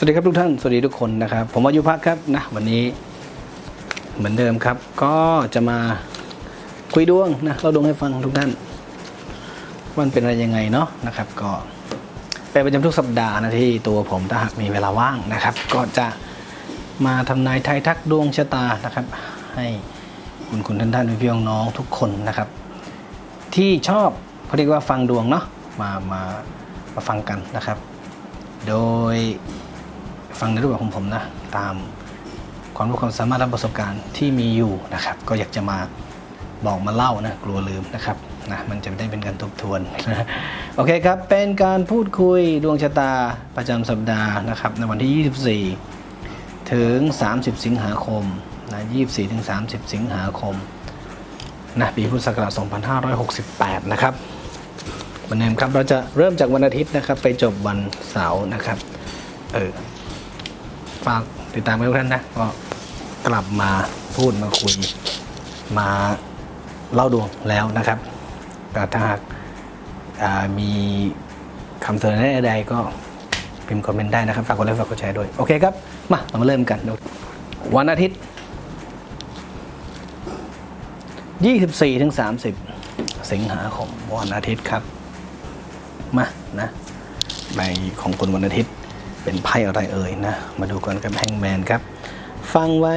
สวัสดีครับทุกท่านสวัสดีทุกคนนะครับ ผมอายุพักครับนะวันนี้เหมือนเดิมครับ ก็จะมาคุยดวงนะเราดวงให้ฟังทุกท่านมันเป็นอะไรยังไงเนาะนะครับ ก็เป็นประจำทุกสัปดาห์นะที่ตัวผมถ้าหากมีเวลาว่างนะครับ ก็จะมาทำนายไทยทักดวงชะตานะครับ ให้คุณคุณท่านท่านพี่พี่น้องทุกคนนะครับ ที่ชอบเขาเรียกว่าฟังดวงเนาะมามามาฟังกันนะครับ โดย ฟังในรูปแบบของผมนะ ตามความรู้ความสามารถและประสบการณ์ที่มีอยู่นะครับ ก็อยากจะมาบอกมาเล่านะ กลัวลืมนะครับนะมันจะไม่ได้เป็นการทบทวนโอเคครับ เป็นการพูดคุยดวงชะตาประจำสัปดาห์นะครับ ในวันที่ 24 ถึง 30 สิงหาคมนะ24 ถึง 30 สิงหาคมนะปีพุทธศักราช 2568 นะครับเหมือนเดิมครับเราจะเริ่มจากวันอาทิตย์นะครับ ไปจบวันเสาร์นะครับ เออ ฝากติดตามกันทุกท่านนะ ก็กลับมาพูดมาคุย มาเล่าดวงแล้วนะครับแต่ถ้าหากมีคำเสนอนใดก็พิมพ์คอมเมนต์ได้นะครับ ฝากกดไลค์ฝากกดแชร์ด้วย โอเคครับ มาเรามาเริ่มกัน วันอาทิตย์ 24ถึง30 สิงหาคมวันอาทิตย์ครับ มานะใบของคุณวันอาทิตย์ เป็นไพ่อะไรเอ่ยนะ มาดูกันกับแฮงแมนครับ ฟังไว้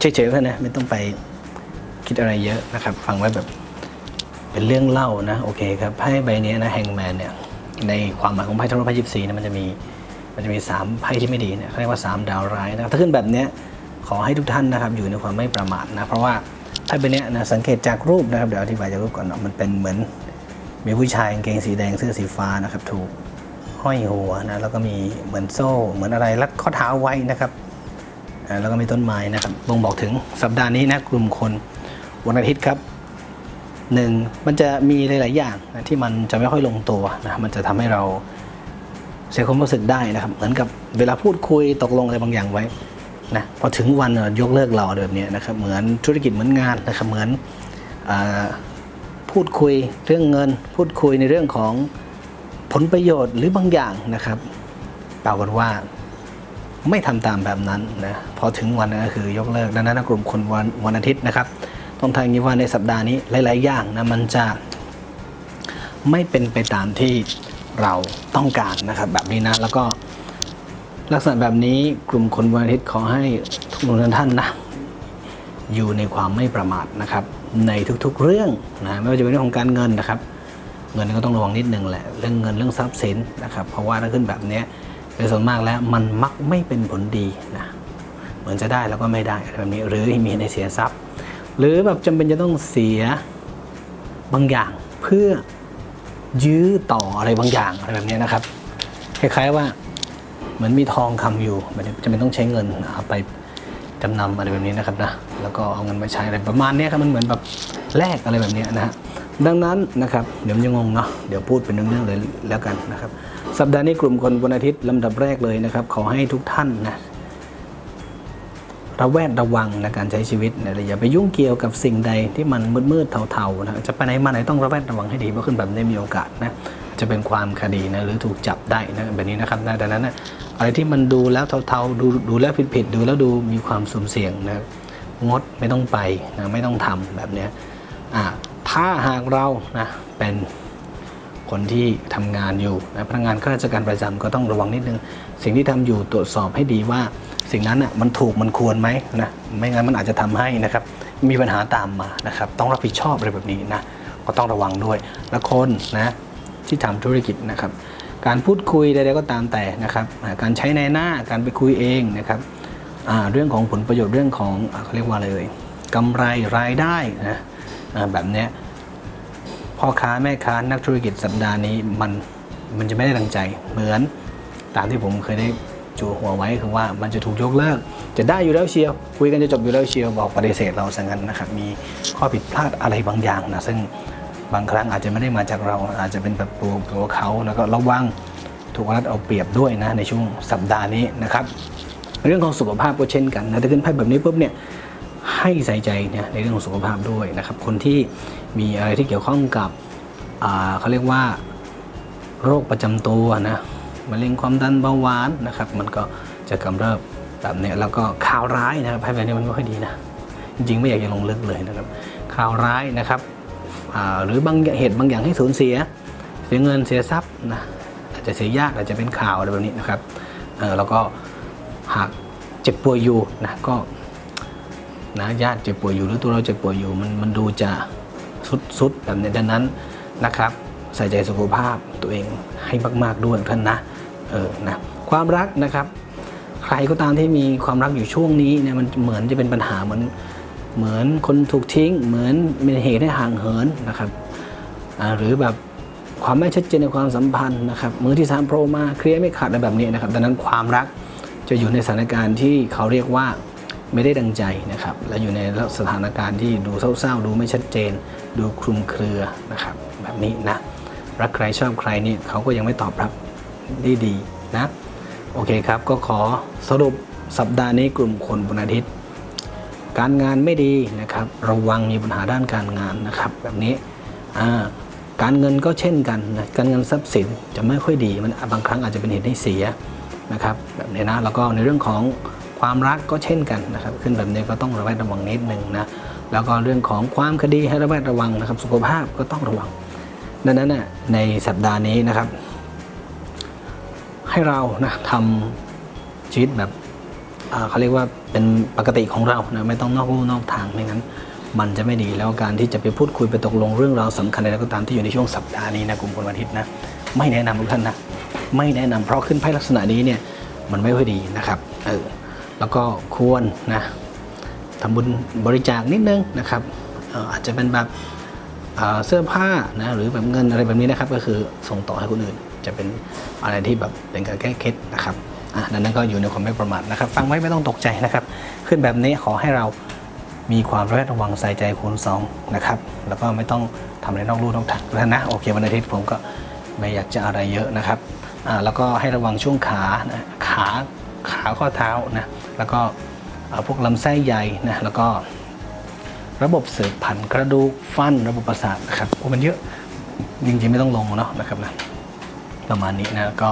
เฉยๆแค่นะ ไม่ต้องไปคิดอะไรเยอะนะครับ ฟังไว้แบบเป็นเรื่องเล่านะ โอเคครับ ไพ่ใบนี้นะแฮงแมนเนี่ย ในความหมายของไพ่ทั้งหมดไพ่ยิปซีเนี่ยมันจะมี มันจะมีสามไพ่ที่ไม่ดีเนี่ยเขาเรียกว่าสามดาวร้ายนะ ถ้าขึ้นแบบเนี้ยขอให้ทุกท่านนะครับ อยู่ในความไม่ประมาทนะ เพราะว่าไพ่ใบเนี้ยนะ สังเกตจากรูปนะครับ เดี๋ยวอธิบายจากรูปก่อนเนาะ มันเป็นเหมือนมีผู้ชายกางเกงสีแดงเสื้อสีฟ้านะครับ ถูก ห้อยหัวนะแล้วก็มีเหมือนโซ่เหมือนอะไรรัดข้อเท้าไว้นะครับแล้วก็มีต้นไม้นะครับบ่งบอกถึงสัปดาห์นี้นะกลุ่มคนวันอาทิตย์ครับหนึ่งมันจะมีหลาย ๆ อย่างนะที่มันจะไม่ค่อยลงตัวนะมันจะทำให้เราเสียความรู้สึกได้นะครับ เหมือนกับเวลาพูดคุยตกลงอะไรบางอย่างไว้นะพอถึงวันเอ่อยกเลิกเราแบบนี้นะครับ เหมือนธุรกิจเหมือนงานนะครับเหมือนอพูดคุยเรื่องเงิน พูดคุยในเรื่องของ ผลประโยชน์หรือบางอย่างนะครับปรากฏว่าไม่ทำตามแบบนั้นนะพอถึงวันนั้นก็คือยกเลิกดังนั้นกลุ่มคนวันวันอาทิตย์นะครับ ต้องทางนี้ว่าในสัปดาห์นี้หลาย ๆ อย่างนะมันจะไม่เป็นไปตามที่เราต้องการนะครับ แบบนี้นะแล้วก็ลักษณะแบบนี้กลุ่มคนวันอาทิตย์ขอให้ทุกท่านนะอยู่ในความไม่ประมาทนะครับ ในทุกๆเรื่องนะไม่ว่าจะเป็นเรื่องของการเงินนะครับ เงินก็ต้องระวังนิดนึงแหละเรื่องเงินเรื่องทรัพย์สินนะครับเพราะว่าถ้าขึ้นแบบนี้ยโดยส่วนมากแล้วมันมักไม่เป็นผลดีนะเหมือนจะได้แล้วก็ไม่ได้อะไรแบบนี้หรือมีในเสียทรัพย์ หรือแบบจำเป็นจะต้องเสียบางอย่างเพื่อยื้อต่ออะไรบางอย่างอะไรแบบนี้นะครับคล้ายๆว่าเหมือนมีทองคำอยู่จะเป็นต้องใช้เงินไปจำนำอะไรแบบนี้นะครับนะแล้วก็เอาเงินมาใช้อะไรประมาณนี้ครับมันเหมือนแบบแลกอะไรแบบนี้นะฮะ ดังนั้นนะครับเดี๋ยวมันจะงงเนาะเดี๋ยวพูดเป็นเรื่องๆเลยแล้วกันนะครับ สัปดาห์นี้กลุ่มคนวันอาทิตย์ลำดับแรกเลยนะครับ ขอให้ทุกท่านนะระแวดระวังในการใช้ชีวิตนะอย่าไปยุ่งเกี่ยวกับสิ่งใดที่มันมืดๆเทาๆนะจะไปไหนมาไหนต้องระแวดระวังให้ดีเพราะขึ้นแบบนี้มีโอกาสนะจะเป็นความคดีนะหรือถูกจับได้นะแบบนี้นะครับนะดังนั้นนะอะไรที่มันดูแล้วเทาๆดูดูแล้วผิดๆดูแล้วดูมีความสุ่มเสี่ยงนะงดไม่ต้องไปนะไม่ต้องทำแบบเนี้ยอ่าถ้าหากเรานะเป็นคนที่ทำงานอยู่นะพนักงานข้าราชการประจำก็ต้องระวังนิดนึง สิ่งที่ทำอยู่ตรวจสอบให้ดีว่า สิ่งนั้นน่ะมันถูกมันควรไหมนะไม่งั้นมันอาจจะทำให้นะครับ มีปัญหาตามมานะครับ ต้องรับผิดชอบอะไรแบบนี้นะก็ต้องระวังด้วย และคนนะที่ทำธุรกิจนะครับ การพูดคุยใดๆก็ตามแต่นะครับ การใช้ในหน้าการไปคุยเองนะครับเรื่องของผลประโยชน์เรื่องของเขาเรียกว่าอะไรเลยกำไรรายได้นะ แบบเนี้ยพ่อค้าแม่ค้านักธุรกิจสัปดาห์นี้มันมันจะไม่ได้ดังใจเหมือนตามที่ผมเคยได้จูหัวไว้คือว่ามันจะถูกยกเลิก จะได้อยู่แล้วเชียวคุยกันจะจบอยู่แล้วเชียวบอกปฏิเสธเราสังกันนะครับมีข้อผิดพลาดอะไรบางอย่างนะซึ่งบางครั้งอาจจะไม่ได้มาจากเราอาจจะเป็นแบบตัวตัวเขาแล้วก็ระวังถูกรัดเอาเปรียบด้วยนะในช่วงสัปดาห์นี้นะครับ เรื่องของสุขภาพก็เช่นกันนะถ้าขึ้นไพ่แบบนี้ปุ๊บเนี่ย ให้ใส่ใจเนี่ยในเรื่องของสุขภาพด้วยนะครับ คนที่มีอะไรที่เกี่ยวข้องกับเขาเรียกว่าโรคประจำตัวนะมะเร็งความดันเบาหวานนะครับ มันก็จะกำเริบแบบนี้แล้วก็ข่าวร้ายนะครับไพ่ใบนี้มันไม่ค่อยดีนะจริงๆไม่อยากจะลงลึกเลยนะครับ ข่าวร้ายนะครับหรือบางเหตุบางอย่างให้สูญเสีย เสียเงินเสียทรัพย์นะอาจจะเสียญาติอาจจะเป็นข่าวอะไรแบบนี้นะครับแล้วก็หากเจ็บป่วยอยู่นะก็ นะญาติเจ็บป่วยอยู่หรือตัวเราเจ็บป่วยอยู่มันมันดูจะสุดสุดแบบนี้ดังนั้นนะครับ ใส่ใจสุขภาพตัวเองให้มาก ๆด้วยท่านนะเออนะความรักนะครับ ใครก็ตามที่มีความรักอยู่ช่วงนี้เนี่ยมันเหมือนจะเป็นปัญหาเหมือนเหมือนคนถูกทิ้ง เหมือนเป็นเหตุให้ห่างเหินนะครับอ่าหรือแบบความไม่ชัดเจนในความสัมพันธ์นะครับมือที่สามโผล่มาเคลียร์ไม่ขาดอะไรแบบนี้นะครับดังนั้นความรักจะอยู่ในสถานการณ์ที่เขาเรียกว่า ไม่ได้ดังใจนะครับ และอยู่ในสถานการณ์ที่ดูเศร้าๆ ดูไม่ชัดเจน ดูคลุมเครือนะครับ แบบนี้นะ รักใครชอบใครนี่เขาก็ยังไม่ตอบรับได้ดีนะ โอเคครับ ก็ขอสรุปสัปดาห์นี้กลุ่มคนบนอาทิตย์ การงานไม่ดีนะครับ ระวังมีปัญหาด้านการงานนะครับ แบบนี้การเงินก็เช่นกันนะการเงินทรัพย์สินจะไม่ค่อยดีมันบางครั้งอาจจะเป็นเหตุให้เสียนะครับแบบนี้นะแล้วก็ในเรื่องของ ความรักก็เช่นกันนะครับ ขึ้นแบบนี้ก็ต้องระแวดระวังนิดนึงนะแล้วก็เรื่องของความคดีให้ระแวดระวังนะครับ สุขภาพก็ต้องระวัง ดังนั้นน่ะในสัปดาห์นี้นะครับ ให้เรานะทำชีวิตแบบเขาเรียกว่าเป็นปกติของเรานะไม่ต้องนอกลู่นอกทางไม่งั้น มันจะไม่ดีแล้วการที่จะไปพูดคุยไปตกลงเรื่องราวสำคัญอะไรก็ตามที่อยู่ในช่วงสัปดาห์นี้นะกลุ่มคนวันอาทิตย์นะไม่แนะนำทุกท่านนะไม่แนะนำเพราะขึ้นไพ่ลักษณะนี้เนี่ยมันไม่ค่อยดีนะครับเออ แล้วก็ควรนะทำบุญบริจาคนิดนึงนะครับอาจจะเป็นแบบเสื้อผ้านะหรือแบบเงินอะไรแบบนี้นะครับ ก็คือส่งต่อให้คนอื่น จะเป็นอะไรที่แบบเป็นการแก้เคล็ดนะครับอะนั้นก็อยู่ในความไม่ประมาทนะครับ ฟังไว้ไม่ต้องตกใจนะครับ ขึ้นแบบนี้ขอให้เรามีความระแวดระวังใส่ใจคูณสองนะครับ แล้วก็ไม่ต้องทำอะไรนอกลู่นอกทางแล้วนะโอเควันอาทิตย์ผมก็ไม่อยากจะอะไรเยอะนะครับอ่าแล้วก็ให้ระวังช่วงขานะขาขาข้อเท้านะ แล้วก็พวกลำไส้ใหญ่นะแล้วก็ระบบสืบพันธุ์กระดูกฟันระบบประสาทนะครับโอ้มันเยอะจริงๆไม่ต้องลงเนาะนะครับนะประมาณนี้นะก็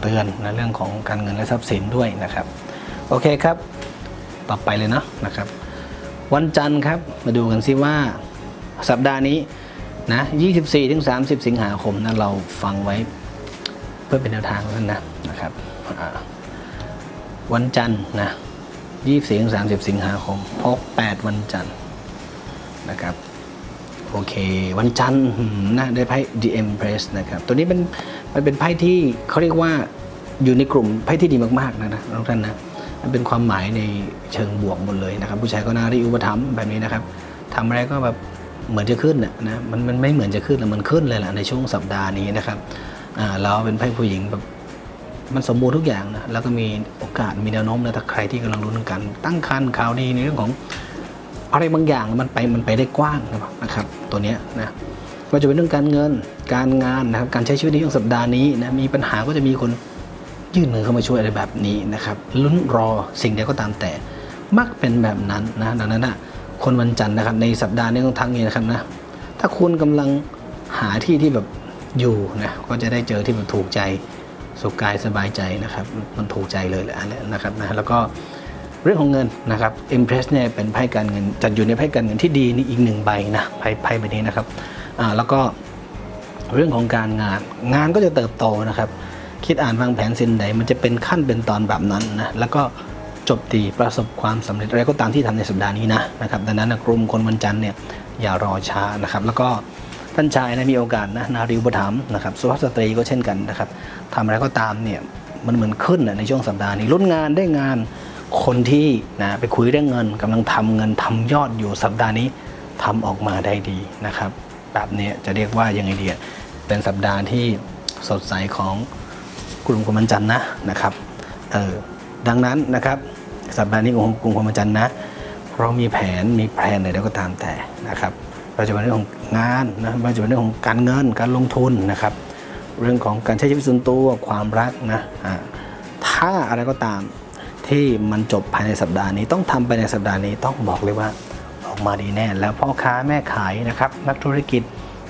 เตือนนะเรื่องของการเงินและทรัพย์สินด้วยนะครับ โอเคครับ ต่อไปเลยเนาะนะครับ วันจันทร์ครับมาดูกันซิว่าสัปดาห์นี้นะ24ถึง30 สิงหาคมนะเราฟังไว้เพื่อเป็นแนวทางนั่นนะนะครับ วันจันทร์นะ24ถึง30สิงหาคมพก8วันจันทร์นะครับโอเค วันจันทร์นะได้ไพ่ The Empress นะครับ ตัวนี้เป็นมันเป็นไพ่ที่เขาเรียกว่าอยู่ในกลุ่มไพ่ที่ดีมากๆนะนะทุกท่านนะมันเป็นความหมายในเชิงบวกหมดเลยนะครับ ผู้ชายก็น่าริอุปถัมภ์แบบนี้นะครับทำอะไรก็แบบเหมือนจะขึ้นนะนะมันมันไม่เหมือนจะขึ้นนะมันขึ้นเลยแหละในช่วงสัปดาห์นี้นะครับอ่าเราเป็นไพ่ผู้หญิงแบบ มันสมบูรณ์ทุกอย่างนะแล้วก็มีโอกาสมีแนวโน้มนะถ้าใครที่กำลังรุ้นกัน ตั้งครรภ์ข่าวดีในเรื่องของอะไรบางอย่างมันไปมันไปได้กว้างนะครับตัวเนี้ยนะว่าจะเป็นเรื่องการเงินการงานนะครับการใช้ชีวิตในช่วงสัปดาห์นี้นะมีปัญหาก็จะมีคนยื่นมือเข้ามาช่วยอะไรแบบนี้นะครับลุ้นรอสิ่งใดก็ตามแต่ มักเป็นแบบนั้นนะดังนั้นนะคนวันจันทร์นะครับในสัปดาห์นี้ต้องทั้งนี้นะครับนะถ้าคุณกำลังหาที่ที่แบบอยู่นะก็จะได้เจอที่มันถูกใจ สุขกายสบายใจนะครับมันถูกใจเลยแหละนะครับนะแล้วก็เรื่องของเงินนะครับ Impress เนี่ยเป็นไพ่การเงินจัดอยู่ในไพ่การเงินที่ดีนี่อีกหนึ่งใบนะไพ่ไพ่ใบนี้นะครับอ่าแล้วก็เรื่องของการงานงานก็จะเติบโตนะครับ คิดอ่านวางแผนสิ่งใดมันจะเป็นขั้นเป็นตอนแบบนั้นนะแล้วก็จบดีประสบความสำเร็จอะไรก็ตามที่ทำในสัปดาห์นี้นะนะครับดังนั้นกลุ่มคนวันจันทร์เนี่ยอย่ารอช้านะครับ แล้วก็ ท่านชายนะมีโอกาสนะนารีอุปถัมนะครับสุภาพสตรีก็เช่นกันนะครับทำอะไรก็ตามเนี่ยมันเหมือนขึ้นในช่วงสัปดาห์นี้ลุ้นงานได้งานคนที่นะไปคุยเรื่องเงินกำลังทำเงินทำยอดอยู่สัปดาห์นี้ทำออกมาได้ดีนะครับ แบบนี้จะเรียกว่ายังไงดีอะเป็นสัปดาห์ที่สดใสของกลุ่มคนวันจันทร์นะนะครับเออดังนั้นนะครับสัปดาห์นี้ของกลุ่มคนวันจันทร์นะ เรามีแผนมีแผนอะไรก็ตามแต่นะครับ เราจะเป็นเรื่องของงานนะไม่ว่าจะเป็นเรื่องของการเงินการลงทุนนะครับ เรื่องของการใช้ชีวิตส่วนตัวความรักนะถ้าอะไรก็ตามที่มันจบภายในสัปดาห์นี้ต้องทำไปในสัปดาห์นี้ต้องบอกเลยว่าออกมาดีแน่ แล้วพ่อค้าแม่ขายนะครับ นักธุรกิจ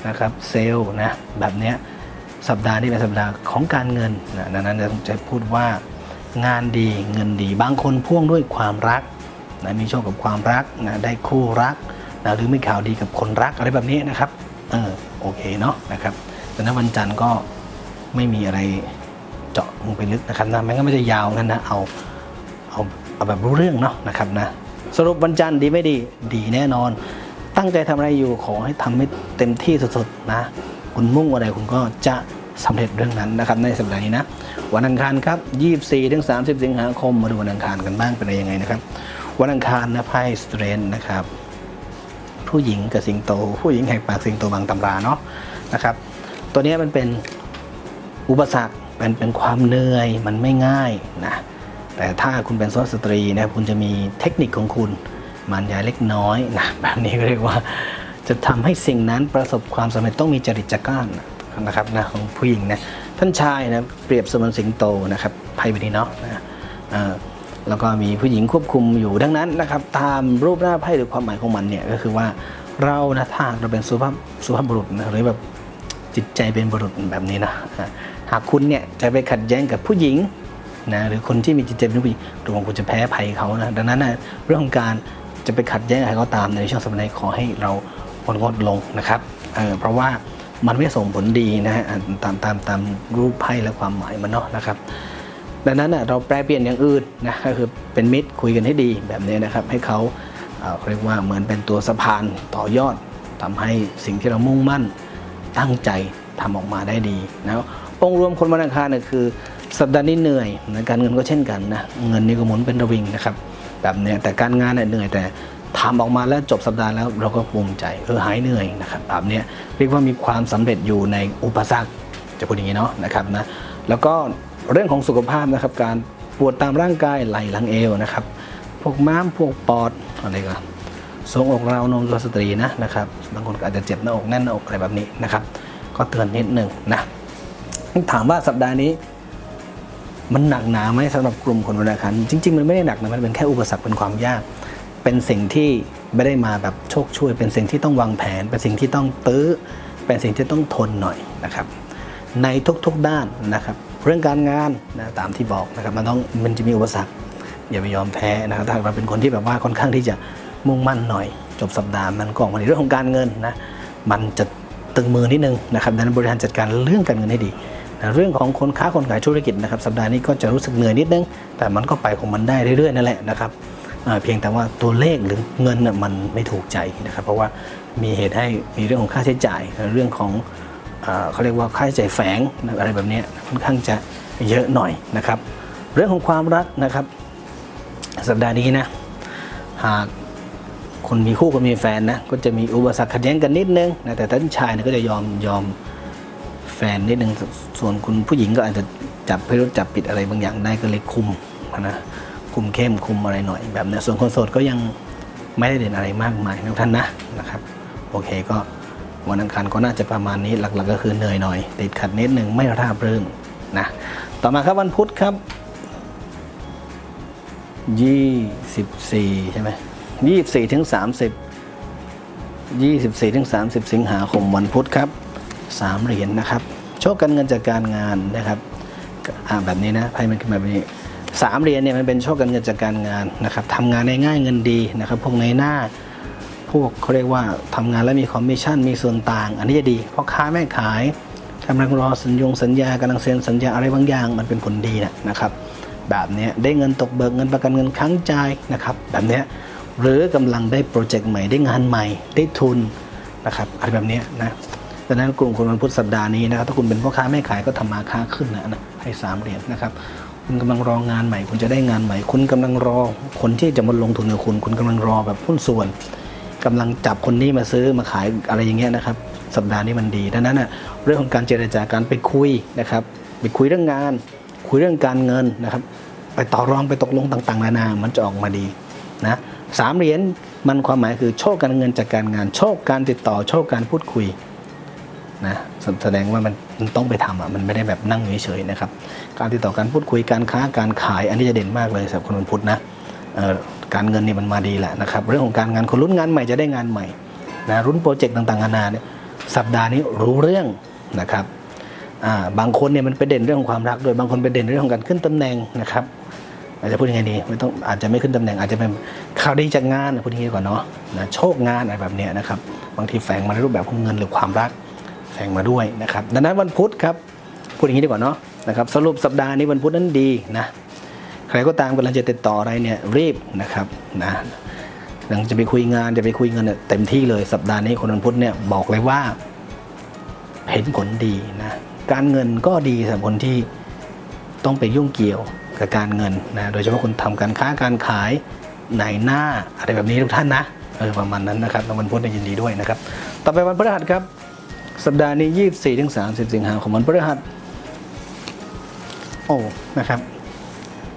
นะครับเซลล์นะแบบเนี้ยสัปดาห์นี้เป็นสัปดาห์ของการเงินนะดังนั้นจะพูดว่างานดีเงินดี บางคนพ่วงด้วยความรักนะมีโชคกับความรักนะได้คู่รัก นะหรือมีข่าวดีกับคนรักอะไรแบบนี้นะครับเออโอเคเนาะนะครับแต่นั้นวันจันทร์ก็ไม่มีอะไรเจาะลงไปลึกนะครับนะมันก็ไม่ได้ยาวงั้นนะเอาเอาเอาแบบรู้เรื่องเนาะนะครับนะสรุปวันจันทร์ดีไม่ดีดีแน่นอน ตั้งใจทำอะไรอยู่ขอให้ทำให้เต็มที่สุดๆนะ คุณมุ่งอะไรคุณก็จะสำเร็จเรื่องนั้นนะครับในสัปดาห์นี้นะวันอังคารครับ 24ถึง30 สิงหาคมมาดูวันอังคารกันบ้างเป็นยังไงนะครับ วันอังคารนะไพ่สเตรนนะครับ ผู้หญิงกับสิงโต ผู้หญิงแหกปากสิงโตบางตำราเนาะนะครับ ตัวนี้มันเป็นอุปสรรคเป็นเป็นความเหนื่อยมันไม่ง่ายนะแต่ถ้าคุณเป็นสาพสตรีนะคุณจะมีเทคนิคของคุณมันยายเล็กน้อยนะแบบนี้เรียกว่าจะทำให้สิ่งนั้นประสบความสำเร็จต้องมีจริตจักร้านนะครับนะของผู้หญิงนะท่านชายนะเปรียบเสมือนสิงโตนะครับไพ่ใบนี้เนาะนะเอ่อ แล้วก็มีผู้หญิงควบคุมอยู่ดังนั้นนะครับตามรูปหน้าไพ่หรือความหมายของมันเนี่ยก็คือว่าเรานะถ้าเราเป็นสุภาพสุภาพบุรุษนะหรือแบบจิตใจเป็นบุรุษแบบนี้นะหากคุณเนี่ยจะไปขัดแย้งกับผู้หญิงนะหรือคนที่มีจิตใจเป็นผู้หญิงดวงคุณจะแพ้ภัยเขานะดังนั้นนะเรื่องของการจะไปขัดแย้งใครก็ตามในช่วงสัปดาห์นี้ขอให้เรางดงดลงนะครับเออเพราะว่ามันไม่ส่งผลดีนะฮะตามตามตามรูปไพ่และความหมายมันเนาะนะครับ ดังนั้นนะเราแปลเปลี่ยนอย่างอื่นนะก็คือเป็นมิตรคุยกันให้ดีแบบนี้นะครับให้เขาเรียกว่าเหมือนเป็นตัวสะพานต่อยอดทำให้สิ่งที่เรามุ่งมั่นตั้งใจทำออกมาได้ดีนะองค์รวมคนวันอังคารเนี่ยคือสัปดาห์นี้เหนื่อยนะการเงินก็เช่นกันนะเงินนี่ก็หมุนเป็นระวิงนะครับแบบนี้แต่การงานเนี่ยเหนื่อยแต่ทำออกมาแล้วจบสัปดาห์แล้วเราก็ภูมิใจเออหายเหนื่อยนะครับแบบนี้เรียกว่ามีความสำเร็จอยู่ในอุปสรรคจะพูดอย่างนี้เนาะนะครับนะแล้วก็ เรื่องของสุขภาพนะครับ การปวดตามร่างกายไหล่หลังเอวนะครับ พวกม้ามพวกปอดอะไรก็ทรงอกราวนมตัวสตรีนะนะครับบางคนอาจจะเจ็บหน้าอกแน่นหน้าอกอะไรแบบนี้นะครับ ก็เตือนนิดหนึ่งนะถามว่าสัปดาห์นี้ มันหนักหนาไหมสำหรับกลุ่มคนวันอังคารจริง ๆ มันไม่ได้หนักนะมันเป็นแค่อุปสรรคเป็นความยาก เป็นสิ่งที่ไม่ได้มาแบบโชคช่วย เป็นสิ่งที่ต้องวางแผน เป็นสิ่งที่ต้องตื้อ เป็นสิ่งที่ต้องทนหน่อยนะครับ ในทุกๆด้านนะครับ เรื่องการงานนะตามที่บอกนะครับมันต้องมันจะมีอุปสรรคอย่าไปยอมแพ้นะครับถ้าเราเป็นคนที่แบบว่าค่อนข้างที่จะมุ่งมั่นหน่อย จบสัปดาห์มันก็ออกมาในเรื่องของการเงินนะมันจะตึงมือนิดนึงนะครับดังนั้นบริหารจัดการเรื่องการเงินให้ดีนะเรื่องของคนค้าคนขายธุรกิจนะครับสัปดาห์นี้ก็จะรู้สึกเหนื่อยนิดนึง แต่มันก็ไปของมันได้เรื่อยๆนั่นแหละนะครับเพียงแต่ว่าตัวเลขหรือเงินน่ะมันไม่ถูกใจนะครับเพราะว่ามีเหตุให้มีเรื่องของค่าใช้จ่าย เรื่องของ เขาเรียกว่าค่าใช้จ่ายแฝงอะไรแบบนี้ค่อนข้างจะเยอะหน่อยนะครับ เรื่องของความรักนะครับ สัปดาห์นี้นะหากคนมีคู่คนมีแฟนนะก็จะมีอุปสรรคขัดแย้งกันนิดนึงนะแต่ท่านชายเนี่ยก็จะยอมยอมแฟนนิดนึงส่วนคุณผู้หญิงก็อาจจะจับพิรุธจับปิดอะไรบางอย่างได้ก็เลยคุมนะคุมเข้มคุมอะไรหน่อยแบบนี้ส่วนคนโสดก็ยังไม่ได้เด่นอะไรมากมายนะท่านนะนะครับ โอเคก็ วันอังคารก็น่าจะประมาณนี้หลักๆก็คือเหนื่อยหน่อย ติดขัดนิดหนึ่งไม่ราบรื่นนะต่อมาครับวันพุธครับยี่สิบสี่ใช่ไหมยี่สิบสี่ถึงสามสิบยี่สิบสี่ถึงสามสิบสิงหาคมวันพุธครับสามเหรียญนะครับ โชคการเงินจากการงานนะครับอ่าแบบนี้นะไพ่มันขึ้นแบบนี้สามเหรียญเนี่ยมันเป็นโชคการเงินจากการงานนะครับทำงานได้ง่ายเงินดีนะครับพวกในหน้า วกเขาเรียกว่าทำงานแล้วมีคอมมิชชั่นมีส่วนต่าง อันนี้จะดีเพราะค้าแม่ขายกำลังรอสัญญงสัญญากำลังเซ็นสัญญาอะไรบางอย่างมันเป็นผลดีนะนะครับ แบบนี้ได้เงินตกเบิกเงินประกันเงินค้างจ่ายนะครับแบบนี้หรือกำลังได้โปรเจกต์ใหม่ได้งานใหม่ได้ทุนนะครับอะไรแบบนี้นะดังนั้นกลุ่มคนวันพุธสัปดาห์นี้นะครับถ้าคุณเป็นพ่อค้าแม่ขายก็ทำมาค้าขึ้นนะนะให้สามเหรียญนะครับคุณกำลังรองานใหม่ คุณจะได้งานใหม่ คุณกำลังรอคนที่จะมาลงทุนกับคุณ คุณกำลังรอแบบหุ้นส่วน กำลังจับคนนี้มาซื้อมาขายอะไรอย่างเงี้ยนะครับ สัปดาห์นี้มันดี ดังนั้นนะเรื่องของการเจรจาการไปคุยนะครับ ไปคุยเรื่องงาน คุยเรื่องการเงินนะครับ ไปต่อรองไปตกลงต่างๆนานามันจะออกมาดีนะสามเหรียญมันความหมายคือโชคการเงินจากการงาน โชคการติดต่อโชคการพูดคุยนะแสดงว่ามันมันต้องไปทำอะมันไม่ได้แบบนั่งเฉยๆนะครับ การติดต่อการพูดคุยการค้าการขายอันนี้จะเด่นมากเลยสำหรับคนวันพุธนะ การเงินนี่มันมาดีแหละนะครับ เรื่องของการงานคนรุ่นงานใหม่จะได้งานใหม่นะรุ่นโปรเจกต์ต่างๆนานาเนี่ยสัปดาห์นี้รู้เรื่องนะครับาบางคนเนี่ยมันไปเด่นเรื่องของความรักด้วยบางคนไปเด่นเรื่องของการขึ้นตำแหน่งนะครับอาจจะพูดยังไงดีไม่ต้องอาจจะไม่ขึ้นตำแหน่ง อาจจะเป็นข่าวดีจากงานพูดอย่างนี้กว่าเนาะนะโชคงานอะไรแบบเนี้ยนะครับบางทีแฝงมาในรูปแบบของเงินหรือความรักแฝงมาด้วยนะครับดังนั้นวันพุธครับพูดอย่างนี้ดีกว่าเนาะนะครับสรุปสัปดาห์นี้วันพุธนั้นดีนะ ครก็ตามกำลังจะติดต่ออะไรเนี่ยรีบนะครับนะหลังจะไปคุยงานจะไปคุยเงินเต็มที่เลยสัปดาห์นี้คนวันพุธเนี่ยบอกเลยว่า เห็นผลดีนะการเงินก็ดีสำหรับคนที่ต้องไปยุ่งเกี่ยวกับการเงินนะโดยเฉพาะคนทำการค้าการขายในหน้าอะไรแบบนี้ทุกท่านนะเออประมาณนั้นนะครับวันพุธยินดีด้วยนะครับ ต่อไปวันพฤหัสครับ สัปดาห์นี้ 24ถึง30 สิงหาคมวันพฤหัส โอ้นะครับ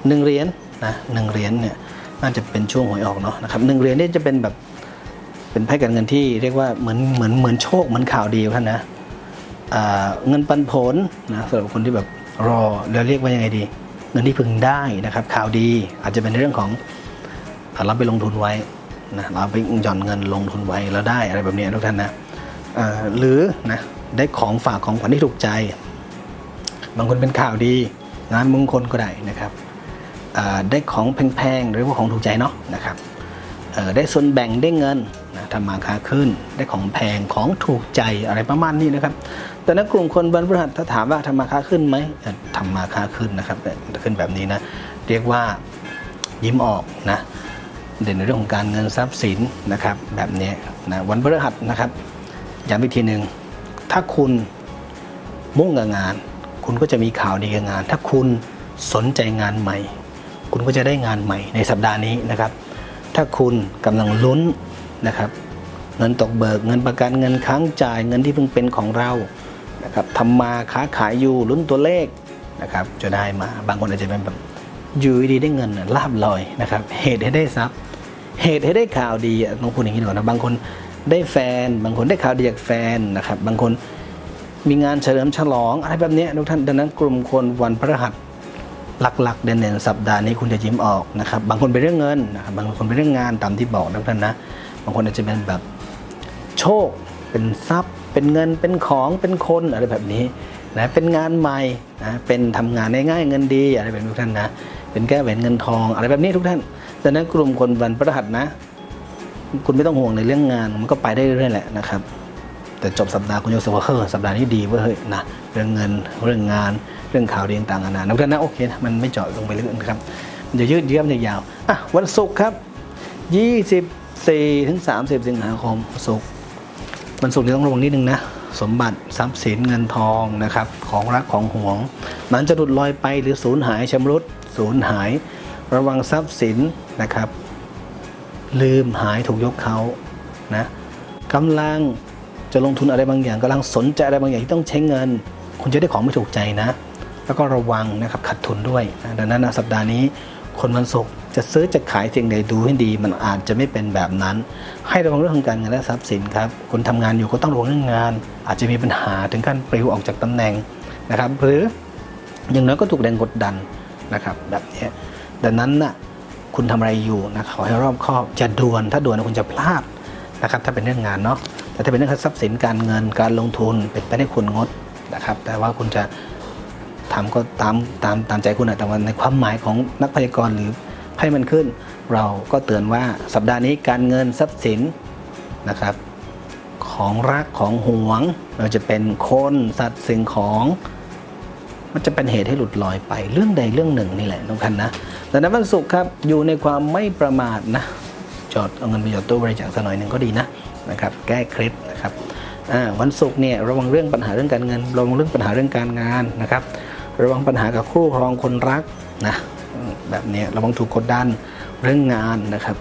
หนึ่งเหรียญนะหนึ่งเหรียญเนี่ยน่าจะเป็นช่วงหวยออกเนาะนะครับหนึ่งเหรียญนี่จะเป็นแบบเป็นไพ่การเงินที่เรียกว่าเหมือนเหมือนเหมือนโชคเหมือนข่าวดีท่านนะเงินปันผลนะสำหรับคนที่แบบรอเราเรียกว่ายังไงดี เงินที่พึงได้นะครับ ข่าวดีอาจจะเป็นในเรื่องของอ่าเราไปลงทุนไว้นะเราไปหย่อนเงินลงทุนไว้แล้วได้อะไรแบบนี้ทุกท่านนะหรือนะได้ของฝากของขวัญที่ถูกใจ บางคนเป็นข่าวดี งานมงคลก็ได้นะครับ ได้ของแพงๆหรือว่าของถูกใจเนาะนะครับได้ส่วนแบ่งได้เงินนะทำมาค้าขึ้น ได้ของแพงของถูกใจอะไรประมาณนี้นะครับ แต่ในกลุ่มคนวันพฤหัสถ้าถามว่าทำมาค้าขึ้นไหมทำมาค้าขึ้นนะครับขึ้นแบบนี้นะเรียกว่ายิ้มออกนะเด่นในเรื่องของการเงินทรัพย์สินนะครับแบบนี้นะวันพฤหัสนะครับย้ำอีกทีหนึ่งถ้าคุณมุ่งกับงาน คุณก็จะมีข่าวดีกับงาน ถ้าคุณสนใจงานใหม่ คุณก็จะได้งานใหม่ในสัปดาห์นี้นะครับ ถ้าคุณกำลังลุ้นนะครับ เงินตกเบิกเงินประกันเงินค้างจ่ายเงินที่เพิ่งเป็นของเรานะครับทำมาค้าขายอยู่ลุ้นตัวเลขนะครับจะได้มาบางคนอาจจะเป็นแบบอยู่ดีๆได้เงินลาบลอยนะครับ เหตุให้ได้ทรัพย์ เหตุให้ได้ข่าวดีอะต้องพูดอย่างนี้ดีกว่านนะบางคนได้แฟน บางคนได้ข่าวดีจากแฟนนะครับ บางคนมีงานเฉลิมฉลองอะไรแบบนี้ทุกท่านดังนั้นกลุ่มคนวันพฤหัส หลักๆเด่นๆสัปดาห์นี้คุณจะยิ้มออกนะครับบางคนเป็นเรื่องเงินนะครับบางคนเป็นเรื่องงานตามที่บอกนะท่านนะบางคนอาจจะเป็นแบบโชค เป็นทรัพย์ เป็นเงินเป็นของเป็นคนอะไรแบบนี้นะเป็นงานใหม่นะเป็นทำงานง่ายๆเงินดีอะไรแบบนี้ทุกท่านนะเป็นแก้แหวนเงินทองอะไรแบบนี้ทุกท่านดังนั้นกลุ่มคนวันพฤหัสนะ คุณไม่ต้องห่วงในเรื่องงานมันก็ไปได้เรื่อยๆแหละนะครับ แต่จบสัปดาห์คุณจะรู้สึกว่าเฮ้ยสัปดาห์นี้ดีเว้ยเฮ้ยนะเรื่องเงินเรื่องงานเรื่องข่าวดีต่างๆนานานักท่านนะโอเคนะมันไม่เจาะลงไปลึกนะครับมันจะยืดเยื้อมนจะยาวอะวันศุกร์ครับ 24ถึง30 สิงหาคมศุกร์วันศุกร์นี่ต้องระวังนิดนึงนะสมบัติทรัพย์สินเงินทองนะครับของรักของหวง มันจะหลุดลอยไปหรือสูญหายชำรุดสูญหาย ระวังทรัพย์สินนะครับ ลืมหายถูกยกเขานะกำลัง จะลงทุนอะไรบางอย่างกำลังสนใจอะไรบางอย่างที่ต้องใช้เงิน คุณจะได้ของไม่ถูกใจนะ แล้วก็ระวังนะครับขัดทุนด้วยนะดังนั้นนสัปดาห์นี้คนวันศุกร์จะซื้อจะขายสิ่งใดดูให้ดี มันอาจจะไม่เป็นแบบนั้น ให้ระวังเรื่องของการเงินและทรัพย์สินครับคนทำงานอยู่ก็ต้องระวังเรื่องงาน อาจจะมีปัญหาถึงการปลิวออกจากตำแหน่งนะครับ หรืออย่างน้อยก็ถูกแรงกดดันนะครับ แบบนี้ดังนั้นน่ะคุณทำอะไรอยู่นะขอให้รอบคอบจะด่วนถ้าด่วนคุณจะพลาดนะครับ ถ้าเป็นเรื่องงานเนาะ แต่ถ้าเป็นเรื่องทรัพย์สินการเงินการลงทุนเป็นไปได้คุณงดนะครับ แต่ว่าคุณจะทำก็ตามตามตามใจคุณนะแต่ว่าในความหมายของนักพยากรณ์หรือให้มันขึ้น เราก็เตือนว่าสัปดาห์นี้การเงินทรัพย์สินนะครับ ของรักของหวงไมันจะเป็นคนสัตว์สิ่งของมันจะเป็นเหตุให้หลุดลอยไปเรื่องใดเรื่องหนึ่งนี่แหละทุกท่านนะแต่ในวันศุกร์ครับอยู่ในความไม่ประมาทนะ จอดเอาเงินไปหยอดตู้บริจาคสักหน่อยหนึ่งก็ดีนะ นะครับแก้เคล็ดนะครับอ่าวันศุกร์เนี่ยระวังเรื่องปัญหาเรื่องการเงิน ระวังเรื่องปัญหาเรื่องการงานนะครับ ระวังปัญหากับคู่ครองคนรักนะแบบนี้ระวังถูกกดดันเรื่องงานนะครับ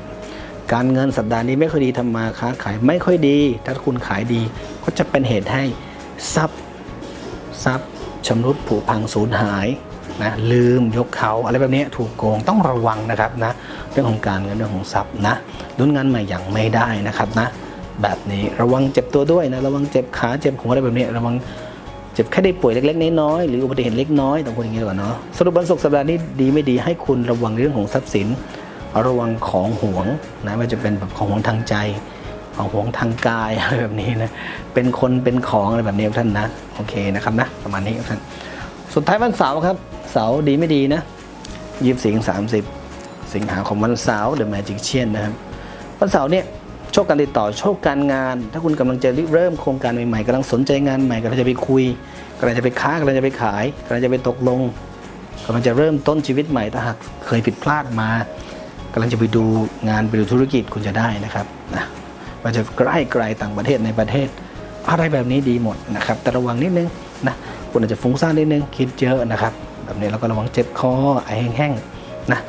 การเงินสัปดาห์นี้ไม่ค่อยดีทำมาค้าขายไม่ค่อยดี ถ้าคุณขายดีก็จะเป็นเหตุให้ทรัพย์ทรัพย์ชำรุดผุพังสูญหายนะลืมยกเขาอะไรแบบนี้ถูกโกงต้องระวังนะครับนะเรื่องของการเงินเรื่องของทรัพย์นะรุ่นงานใหม่อย่างไม่ได้นะครับนะ แบบนี้ ระวังเจ็บตัวด้วยนะ ระวังเจ็บขาเจ็บหัวอะไรแบบนี้ ระวังเจ็บแค่ได้ป่วยเล็กๆน้อยๆหรืออุบัติเหตุเล็กน้อยต้องพูดอย่างนี้ก่อนเนาะสรุปวันศุกร์สัปดาห์นี้ดีไม่ดีให้คุณระวังเรื่องของทรัพย์สิน ระวังของห่วงนะไม่ว่าจะเป็นแบบของห่วงทางใจ ของห่วงทางกายอะไรแบบนี้นะเป็นคนเป็นของอะไรแบบนี้ท่านนะโอเคนะครับนะประมาณนี้ท่านสุดท้ายวันเสาร์ครับเสาร์ดีไม่ดีนะยี่สิบสี่สามสิบสิงหาคมวันเสาร์ The Magic เชียนนะครับวันเสาร์เนี่ย ชคการติดต่อโชคการงาน ถ้าคุณกำลังจะเริ่มโครงการใหม่ๆกำลังสนใจงานใหม่กำลังจะไปคุยกำลังจะไปค้ากำลังจะไปขายกำลังจะไปตกลงกำลังจะเริ่มต้นชีวิตใหม่ถ้าหากเคยผิดพลาดมากำลังจะไปดูงานไปดูธุรกิจคุณจะได้นะครับนะมันจะใกล้ไกลต่างประเทศในประเทศ อะไรแบบนี้ดีหมดนะครับ แต่ระวังนิดนึงนะคุณอาจจะฟุ้งซ่านนิดนึงคิดเยอะนะครับ แบบนี้เราก็ระวังเจ็บคอไอแห้งๆนะ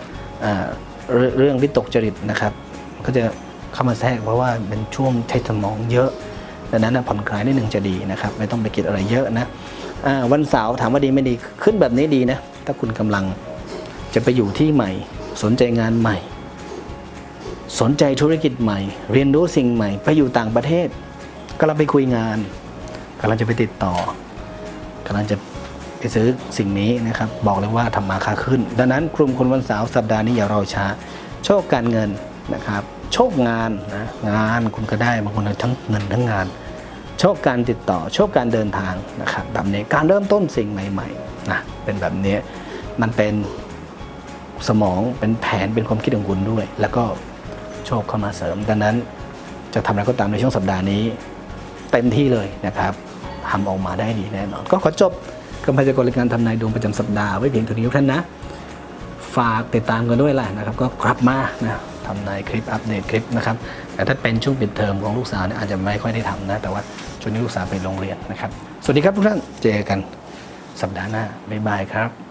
เรื่องเรื่องวิตกจริตนะครับ ก็จะ เข้ามาแทรกเพราะว่าเป็นช่วงใช้สมองเยอะดังนั้นผ่อนคลายนิดนึงจะดีนะครับ ไม่ต้องไปคิดอะไรเยอะนะวันเสาร์ถามว่าดีไม่ดีขึ้นแบบนี้ดีนะถ้าคุณกำลังจะไปอยู่ที่ใหม่ สนใจงานใหม่ สนใจธุรกิจใหม่ เรียนรู้สิ่งใหม่ ไปอยู่ต่างประเทศกำลังไปคุยงานกำลังจะไปติดต่อกำลังจะไปซื้อสิ่งนี้นะครับบอกเลยว่าทำมาค้าขึ้น ดังนั้นกลุ่มคนวันเสาร์สัปดาห์นี้อย่ารอช้า โชคการเงิน นะครับ โชคงานนะงานคุณก็ได้บางคนทั้งเงินทั้งงาน โชคการติดต่อ โชคการเดินทางนะครับแบบนี้การเริ่มต้นสิ่งใหม่ๆนะเป็นแบบนี้มันเป็นสมองเป็นแผนเป็นความคิดของคุณด้วย แล้วก็โชคเข้ามาเสริมดังนั้น จะทำอะไรก็ตามในช่วงสัปดาห์นี้ เต็มที่เลยนะครับทำออกมาได้ดีแน่นอน ก็ขอจบกำพยากรการทำนายดวงประจำสัปดาห์ไว้เพียงเท่านี้ทุกท่านนะ ฝากติดตามกันด้วยแหละนะครับ ก็กลับมานะ ทำในคลิปอัปเดตคลิปนะครับ แต่ถ้าเป็นช่วงปิดเทอมของลูกสาวเนี่ยอาจจะไม่ค่อยได้ทำนะ แต่ว่าช่วงนี้ลูกสาวไปโรงเรียนนะครับ สวัสดีครับทุกท่าน เจอกันสัปดาห์หน้า บ๊ายบายครับ